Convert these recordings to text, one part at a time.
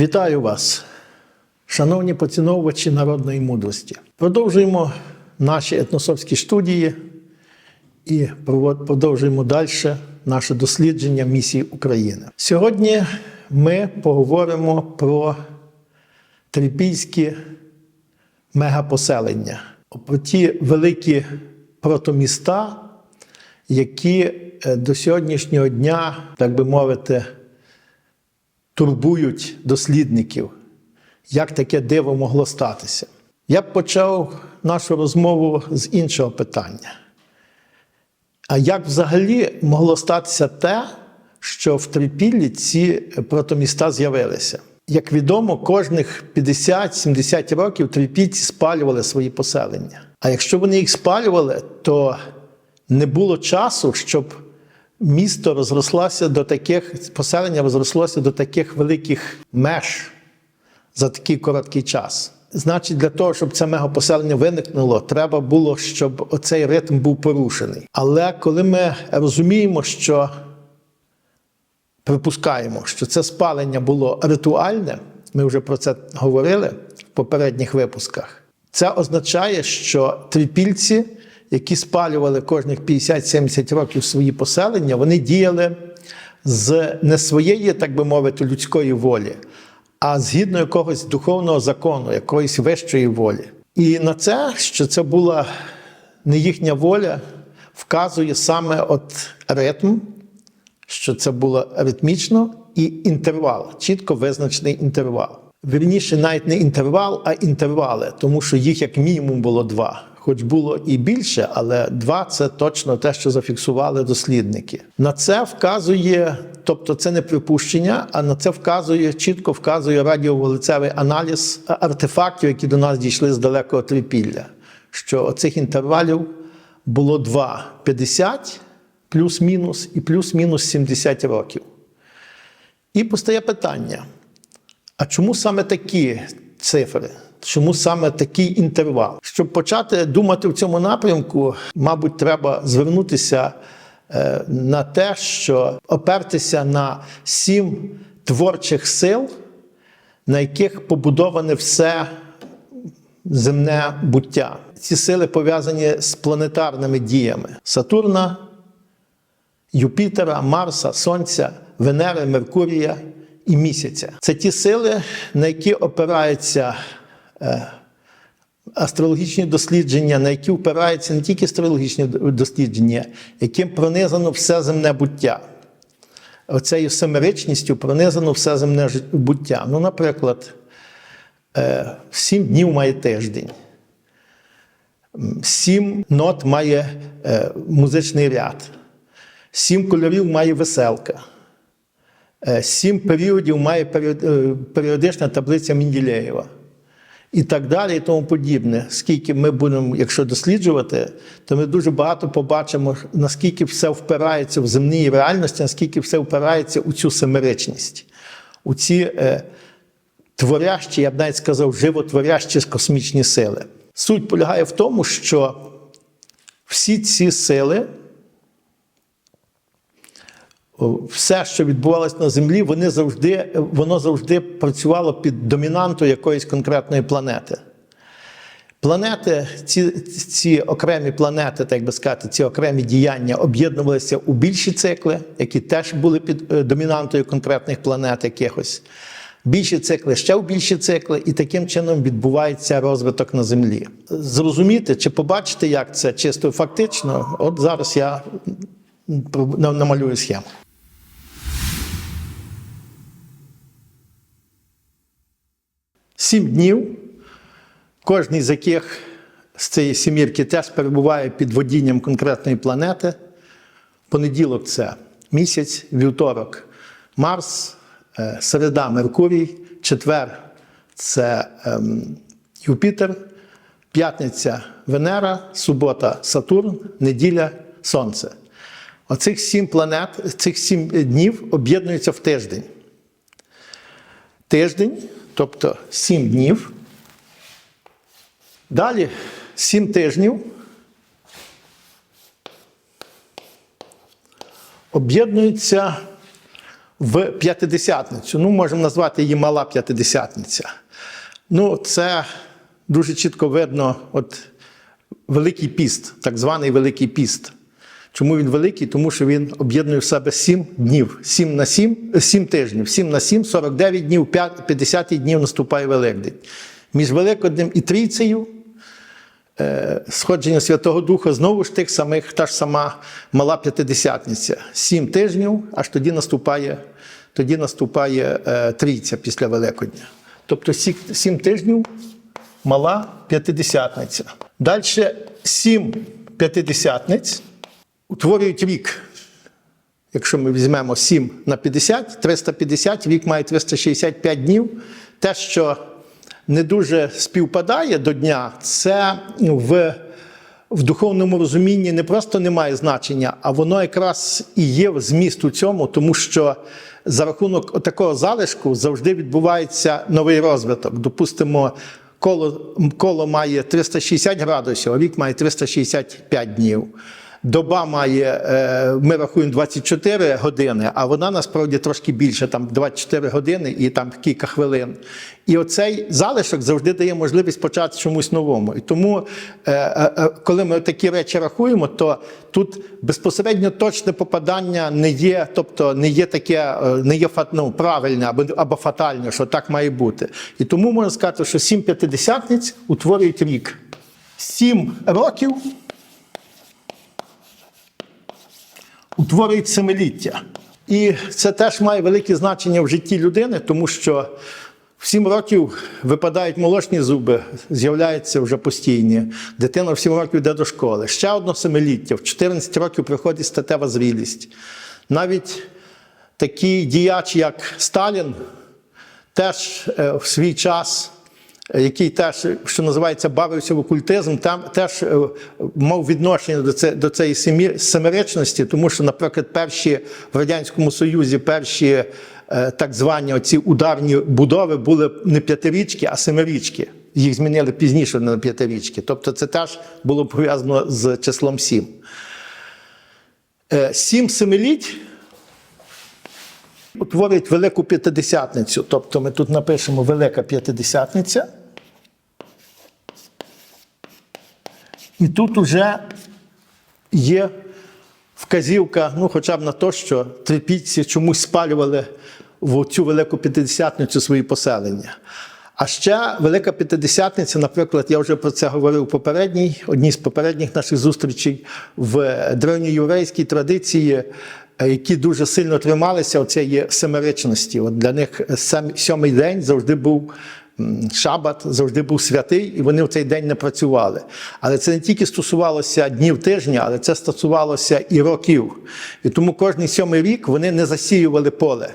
Вітаю вас, шановні поціновувачі народної мудрості. Продовжуємо наші етносовські студії і продовжуємо далі наше дослідження місії України. Сьогодні ми поговоримо про трипільські мегапоселення, про ті великі протоміста, які е, до сьогоднішнього дня, так би мовити, турбують дослідників, як таке диво могло статися. Я б почав нашу розмову з іншого питання. А як взагалі могло статися те, що в Трипіллі ці протоміста з'явилися? Як відомо, кожних 50-70 років трипільці спалювали свої поселення. А якщо вони їх спалювали, то не було часу, щоб місто розрослося до таких, поселення розрослося до таких великих меж за такий короткий час. Значить, для того, щоб це мегапоселення виникнуло, треба було, щоб оцей ритм був порушений. Але коли ми розуміємо, що припускаємо, що це спалення було ритуальне, ми вже про це говорили в попередніх випусках. Це означає, що трипільці, які спалювали кожних 50-70 років свої поселення, вони діяли з не своєї, так би мовити, людської волі, а згідно якогось духовного закону, якоїсь вищої волі. І на це, що це була не їхня воля, вказує саме от ритм, що це було ритмічно і інтервал, чітко визначений інтервал. Вірніше, навіть не інтервал, а інтервали, тому що їх як мінімум було два. Хоч було і більше, але два це точно те, що зафіксували дослідники. На це вказує, тобто це не припущення, а на це вказує, чітко вказує радіоволицевий аналіз артефактів, які до нас дійшли з далекого трипілля. Що оцих інтервалів було два: 50 плюс-мінус і плюс-мінус 70 років. І постає питання: а чому саме такі цифри? Чому саме такий інтервал? Щоб почати думати в цьому напрямку, мабуть, треба звернутися е, на те, що опертися на сім творчих сил, на яких побудоване все земне буття. Ці сили пов'язані з планетарними діями Сатурна, Юпітера, Марса, Сонця, Венери, Меркурія і Місяця. Це ті сили, на які опираються е, астрологічні дослідження, на які опираються не тільки астрологічні дослідження, яким пронизано все земне буття. Оцею семеричністю пронизано все земне буття. Ну, наприклад, е, сім днів має тиждень. Сім нот має е, музичний ряд, сім кольорів має веселка, е, сім періодів має е, періодична таблиця Менділеєва. І так далі, і тому подібне. Скільки ми будемо, якщо досліджувати, то ми дуже багато побачимо, наскільки все впирається в земній реальності, наскільки все впирається у цю семеричність, у ці е, творящі, я б навіть сказав, животворящі космічні сили. Суть полягає в тому, що всі ці сили, все, що відбувалося на Землі, вони завжди, воно завжди працювало під домінантою якоїсь конкретної планети. Планети, ці, ці окремі планети, так би сказати, ці окремі діяння об'єднувалися у більші цикли, які теж були під е, домінантою конкретних планет якихось. Більші цикли, ще в більші цикли, і таким чином відбувається розвиток на Землі. Зрозуміти чи побачити, як це чисто фактично, от зараз я намалюю схему. Сім днів, кожний з яких з цієї сімірки теж перебуває під водінням конкретної планети. Понеділок це місяць, вівторок Марс, е, середа Меркурій, четвер це ем, Юпітер, п'ятниця Венера, субота Сатурн, неділя Сонце. Оцих сім планет, цих сім днів об'єднуються в тиждень. Тиждень, тобто сім днів. Далі сім тижнів об'єднуються в п'ятидесятницю. Ну, можемо назвати її мала п'ятидесятниця. Ну, це дуже чітко видно, от Великий піст, так званий Великий піст. Чому він великий? Тому що він об'єднує в себе 7 днів, 7 на 7, 7 тижнів, 7 на 7, 49 днів, 50 днів наступає Великдень. Між Великоднем і Трійцею е, сходження Святого Духа знову ж тих самих, та ж сама мала п'ятидесятниця. Сім тижнів, аж тоді наступає, тоді наступає е, трійця після Великодня. Тобто сі- сім тижнів мала п'ятидесятниця. Далі сім п'ятидесятниць утворюють рік. Якщо ми візьмемо 7 на 50, 350, рік має 365 днів. Те, що не дуже співпадає до дня, це в, в духовному розумінні не просто не має значення, а воно якраз і є зміст у цьому, тому що за рахунок такого залишку завжди відбувається новий розвиток. Допустимо, коло, коло має 360 градусів, а рік має 365 днів. Доба має, е, ми рахуємо 24 години, а вона насправді трошки більше, там 24 години і там кілька хвилин. І оцей залишок завжди дає можливість почати чомусь новому. І тому, е, е, коли ми такі речі рахуємо, то тут безпосередньо точне попадання не є, тобто не є таке, не є ну, правильне або, або фатальне, що так має бути. І тому можна сказати, що сім п'ятидесятниць утворюють рік. Сім років утворюють семиліття. І це теж має велике значення в житті людини, тому що в 7 років випадають молочні зуби, з'являються вже постійні. Дитина в 7 років йде до школи. Ще одно семиліття, в 14 років приходить статева зрілість. Навіть такі діячі, як Сталін, теж е, в свій час, який теж, що називається, бавився в окультизм, там теж е, мав відношення до, це, до цієї семиричності, тому що, наприклад, перші в Радянському Союзі перші е, так звані оці ударні будови були не п'ятирічки, а семирічки. Їх змінили пізніше на п'ятирічки. Тобто це теж було пов'язано з числом сім. Е, Сім семиліть утворюють Велику П'ятидесятницю. Тобто ми тут напишемо Велика П'ятидесятниця. І тут вже є вказівка, ну, хоча б на те, що трипільці чомусь спалювали в цю Велику П'ятидесятницю свої поселення. А ще Велика П'ятидесятниця, наприклад, я вже про це говорив попередній, одній з попередніх наших зустрічей в древньоєврейській традиції, які дуже сильно трималися оцієї семиричності. От для них сьомий день завжди був шабат, завжди був святий, і вони в цей день не працювали. Але це не тільки стосувалося днів тижня, але це стосувалося і років. І тому кожний сьомий рік вони не засіювали поле.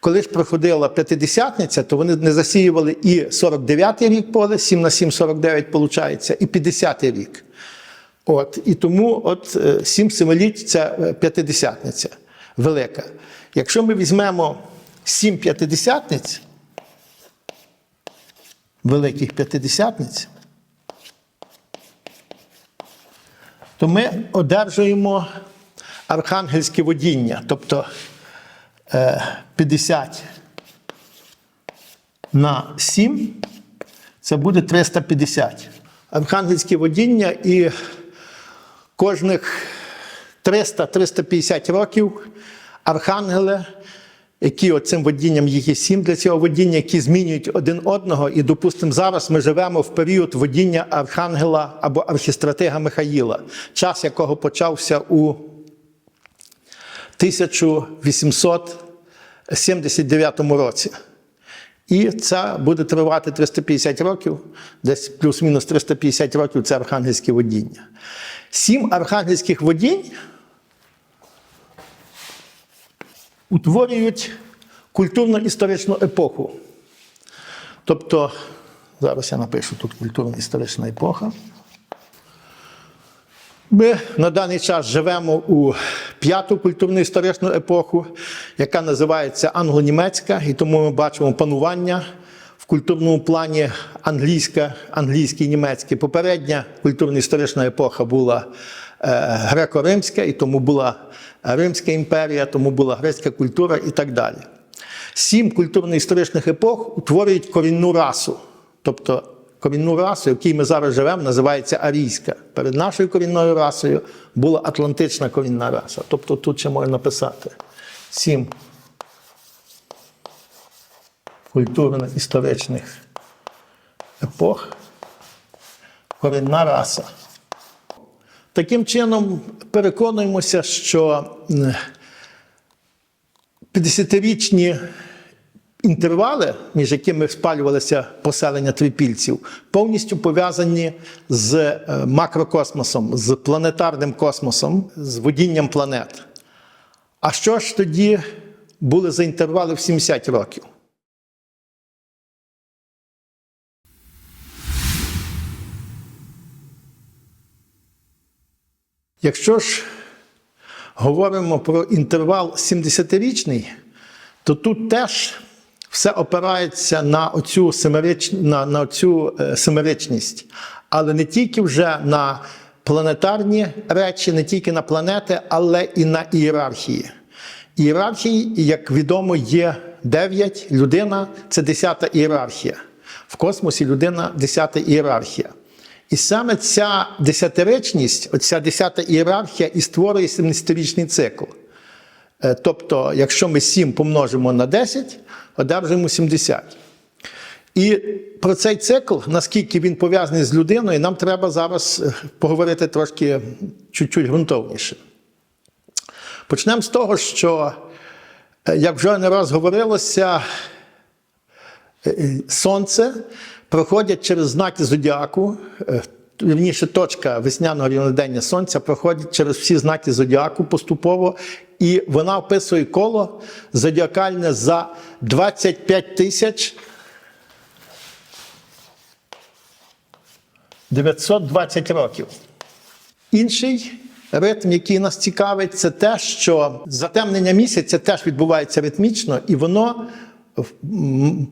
Коли ж проходила п'ятидесятниця, то вони не засіювали і 49-й рік поле, 7 на 7, 49 виходить, і 50-й рік. От, і тому от е, сім семиліть це е, п'ятидесятниця велика. Якщо ми візьмемо сім п'ятидесятниць, великих п'ятидесятниць, то ми одержуємо архангельське водіння, тобто е, 50 на 7 це буде 350. Архангельське водіння і кожних 300-350 років архангели, які цим водінням їх є сім для цього водіння, які змінюють один одного. І, допустимо, зараз ми живемо в період водіння архангела або архістратига Михаїла, час якого почався у 1879 році. І це буде тривати 350 років, десь плюс-мінус 350 років це архангельське водіння. Сім архангельських водінь утворюють культурно-історичну епоху. Тобто, зараз я напишу тут культурно-історична епоха. Ми на даний час живемо у п'яту культурно-історичну епоху, яка називається англо-німецька, і тому ми бачимо панування в культурному плані англійська, англійське і німецьке. Попередня культурно-історична епоха була греко-римська, і тому була Римська імперія, тому була грецька культура і так далі. Сім культурно-історичних епох утворюють корінну расу. Тобто корінну расу, в якій ми зараз живемо, називається арійська. Перед нашою корінною расою була атлантична корінна раса. Тобто тут ще можна написати сім культурно-історичних епох. Корінна раса. Таким чином, переконуємося, що 50-річні інтервали, між якими спалювалися поселення трипільців, повністю пов'язані з е, макрокосмосом, з планетарним космосом, з водінням планет. А що ж тоді були за інтервали в 70 років? Якщо ж говоримо про інтервал 70-річний, то тут теж все опирається на оцю, семирич... на, на оцю е, семиричність, але не тільки вже на планетарні речі, не тільки на планети, але і на ієрархії. Ієрархії, як відомо, є 9, людина це 10 ієрархія. В космосі людина 10 ієрархія. І саме ця десятиричність, оця десята ієрархія і створює 70-річний цикл. Е, Тобто, якщо ми 7 помножимо на 10, одержимо 70. І про цей цикл, наскільки він пов'язаний з людиною, нам треба зараз е, поговорити трошки чуть-чуть ґрунтовніше. Почнемо з того, що, е, як вже не раз говорилося, Сонце проходять через знаки зодіаку, е, вірніше, точка весняного рівнодення Сонця проходить через всі знаки зодіаку поступово, і вона описує коло зодіакальне за 25 тисяч 920 років. Інший ритм, який нас цікавить, це те, що затемнення місяця теж відбувається ритмічно, і воно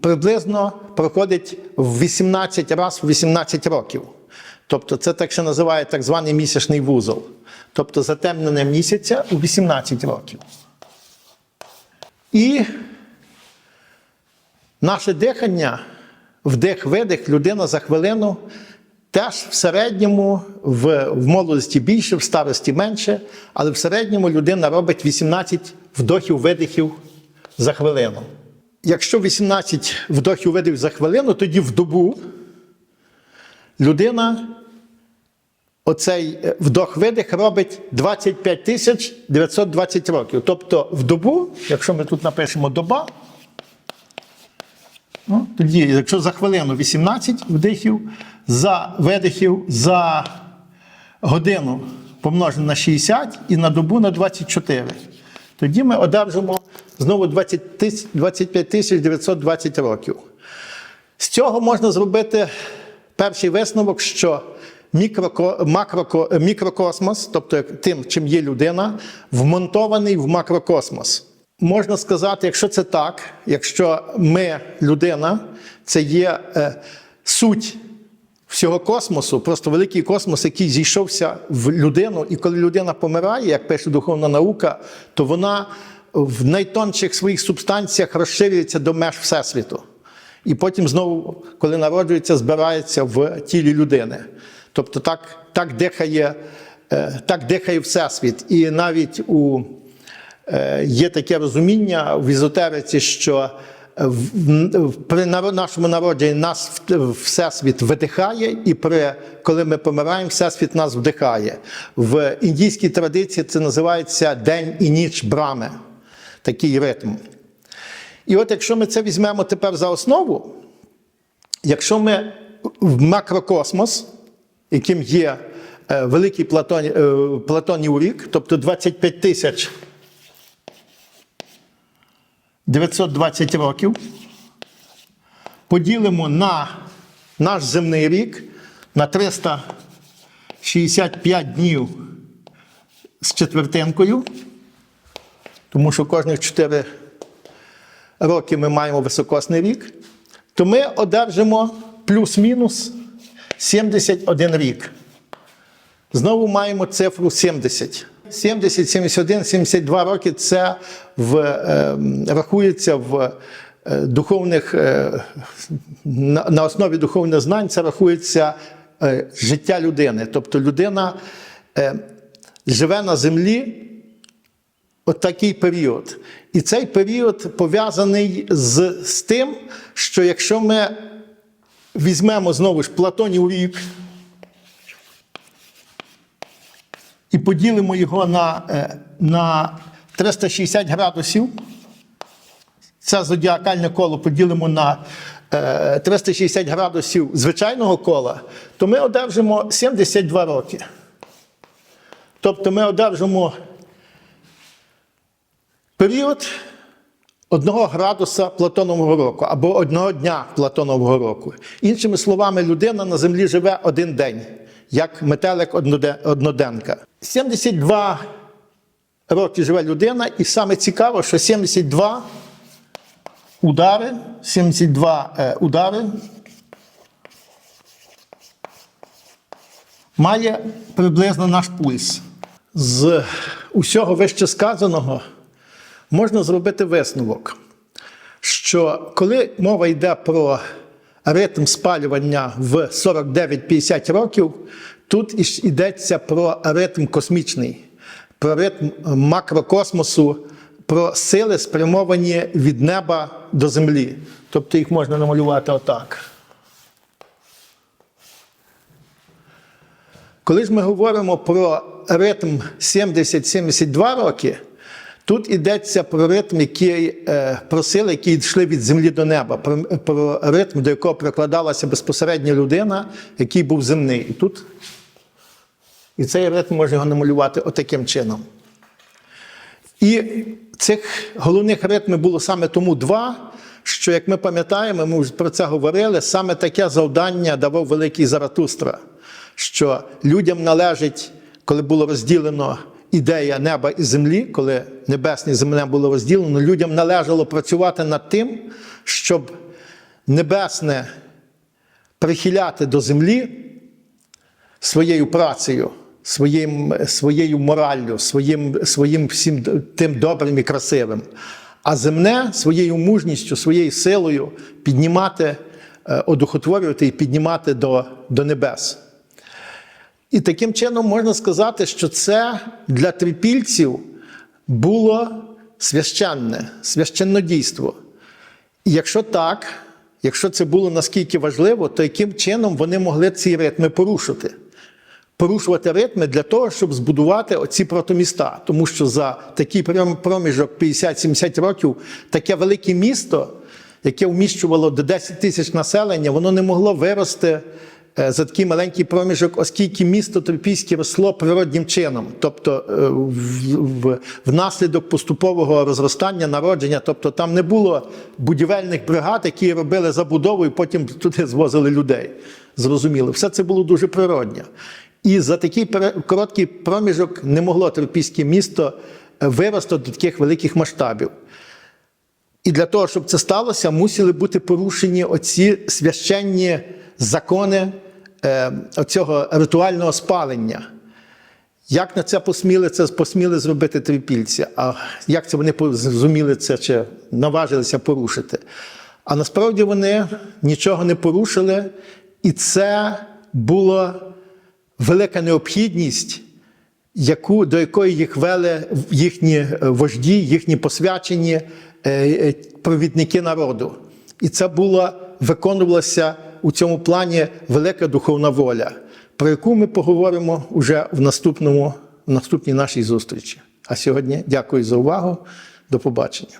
приблизно проходить в 18 разів в 18 років. Тобто це так, що називає так званий місячний вузол. Тобто затемнення місяця у 18 років. І наше дихання, вдих-видих, людина за хвилину теж в середньому в, в молодості більше, в старості менше, але в середньому людина робить 18 вдохів-видихів за хвилину. Якщо 18 вдохів-видихів за хвилину, тоді в добу людина оцей е, вдох-видих робить 25 тисяч 920 років. Тобто в добу, якщо ми тут напишемо доба, ну, тоді, якщо за хвилину 18 вдихів, за видихів за годину помножимо на 60 і на добу на 24. Тоді ми одержимо знову 20 тисяч- 25 тисяч 920 років. З цього можна зробити перший висновок, що мікроко, макроко, мікрокосмос, тобто тим, чим є людина, вмонтований в макрокосмос. Можна сказати, якщо це так, якщо ми, людина, це є е, суть всього космосу, просто великий космос, який зійшовся в людину, і коли людина помирає, як пише духовна наука, то вона в найтонших своїх субстанціях розширюється до меж Всесвіту. І потім знову, коли народжується, збирається в тілі людини. Тобто так, так, дихає, е, так дихає Всесвіт. І навіть у, е, є таке розуміння в ізотериці, що при нашому народженні нас Всесвіт видихає, і при, коли ми помираємо, Всесвіт нас вдихає. В індійській традиції це називається день і ніч брами, такий ритм. І от якщо ми це візьмемо тепер за основу, якщо ми в макрокосмос, яким є е, великий Платон, е, Платонів рік, тобто 25 тисяч 920 років, поділимо на наш земний рік на 365 днів з четвертинкою, тому що кожних 4 роки ми маємо високосний рік, то ми одержимо плюс-мінус 71 рік. Знову маємо цифру 70. 70, 71, 72 роки це в, е, рахується в е, духовних, е, на, основі духовних знань, це рахується е, життя людини. Тобто людина е, живе на землі от такий період. І цей період пов'язаний з, з тим, що якщо ми візьмемо знову ж Платонів рік і поділимо його на, е, на 360 градусів, це зодіакальне коло поділимо на е, 360 градусів звичайного кола, то ми одержимо 72 роки. Тобто ми одержимо період одного градуса Платонового року або одного дня Платонового року. Іншими словами, людина на землі живе один день, як метелик одноденка. 72 роки живе людина, і саме цікаво, що 72 удари, 72 е, удари має приблизно наш пульс. З усього вище сказаного можна зробити висновок, що коли мова йде про ритм спалювання в 49-50 років, тут йдеться про ритм космічний, про ритм макрокосмосу, про сили, спрямовані від неба до землі. Тобто їх можна намалювати отак. Коли ж ми говоримо про ритм 70-72 роки, тут йдеться про ритм, який, е, про сили, які йшли від землі до неба, про, про ритм, до якого прикладалася безпосередня людина, який був земний. І тут і цей ритм можна його намалювати отаким чином. І цих головних ритмів було саме тому два, що, як ми пам'ятаємо, ми вже про це говорили, саме таке завдання давав великий Заратустра, що людям належить, коли було розділено ідея неба і землі, коли небесне і земне було розділено, людям належало працювати над тим, щоб небесне прихиляти до землі своєю працею, своїм, своєю мораллю, своїм, своїм всім тим добрим і красивим, а земне своєю мужністю, своєю силою піднімати, е, одухотворювати і піднімати до, до небес. І таким чином можна сказати, що це для трипільців було священне, священнодійство. І якщо так, якщо це було наскільки важливо, то яким чином вони могли ці ритми порушити? Порушувати ритми для того, щоб збудувати оці протоміста. Тому що за такий проміжок 50-70 років таке велике місто, яке вміщувало до 10 тисяч населення, воно не могло вирости за такий маленький проміжок, оскільки місто Трипільське росло природнім чином, тобто е, внаслідок поступового розростання, народження, тобто там не було будівельних бригад, які робили забудову і потім туди звозили людей. Зрозуміло, все це було дуже природньо. І за такий короткий проміжок не могло Трипільське місто е, вирости до таких великих масштабів. І для того, щоб це сталося, мусили бути порушені оці священні закони е, оцього ритуального спалення. Як на це посміли це посміли зробити трипільці? А як це вони по- зуміли це чи наважилися порушити? А насправді вони нічого не порушили, і це була велика необхідність, яку, до якої їх вели їхні вожді, їхні посвячені е, е, провідники народу. І це була виконувалася у цьому плані велика духовна воля, про яку ми поговоримо вже в наступному, в наступній нашій зустрічі. А сьогодні дякую за увагу. До побачення.